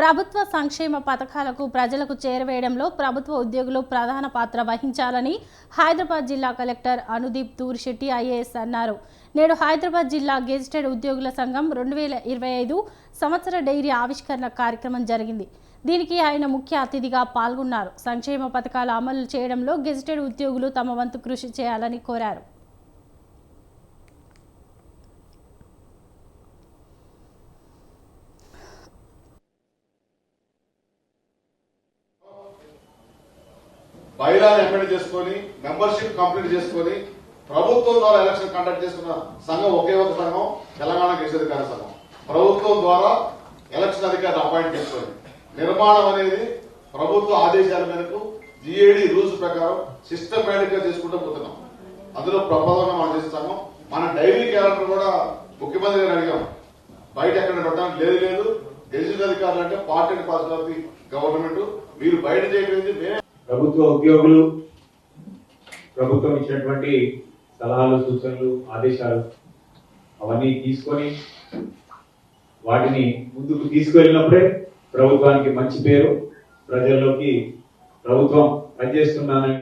ప్రభుత్వ సంక్షేమ పథకాలకు ప్రజలకు చేరవేయడంలో ప్రభుత్వ ఉద్యోగులు ప్రధాన పాత్ర వహించాలని హైదరాబాద్ జిల్లా కలెక్టర్ అనుదీప్ తూర్శెట్టి ఐఏఎస్ అన్నారు. నేడు హైదరాబాద్ జిల్లా గెజిటెడ్ ఉద్యోగుల సంఘం రెండు వేల ఇరవై ఐదు సంవత్సర డైరీ ఆవిష్కరణ కార్యక్రమం జరిగింది. దీనికి ఆయన ముఖ్య అతిథిగా పాల్గొన్నారు. సంక్షేమ పథకాలు అమలు చేయడంలో గెజిటెడ్ ఉద్యోగులు తమ వంతు కృషి చేయాలని కోరారు. బైలాన్ అమెండ్ చేసుకొని మెంబర్షిప్ కంప్లీట్ చేసుకొని ప్రభుత్వం ద్వారా ఎలక్షన్ కండక్ట్ చేసుకున్న సంఘం ఒకే ఒక సంఘం తెలంగాణ కేసు అధికార సంఘం. ప్రభుత్వం ద్వారా ఎలక్షన్ అధికారిని అపాయింట్ చేసుకుని. నిర్మాణం అనేది ప్రభుత్వ ఆదేశాల మేరకు జిఏడి రూల్స్ ప్రకారం సిస్టమేటిక్గా చేసుకుంటూ పోతున్నాం. అందులో ప్రబలంగా మనం చేస్తాము మన డైలీ క్యాలెండర్ కూడా ముఖ్యమంత్రి గారు అడిగాం. బయట ఎక్కడ పెట్టడానికి లేదు లేదు. గెజిటెడ్ అధికారులు అంటే party and party of the government. మీరు బయట చేయలేదు మేమే ప్రభుత్వ ఉద్యోగులు ప్రభుత్వం ఇచ్చినటువంటి సలహాలు సూచనలు ఆదేశాలు అవన్నీ తీసుకొని వాటిని ముందుకు తీసుకువెళ్ళినప్పుడే ప్రభుత్వానికి మంచి పేరు ప్రజల్లోకి ప్రభుత్వం పనిచేస్తున్నానని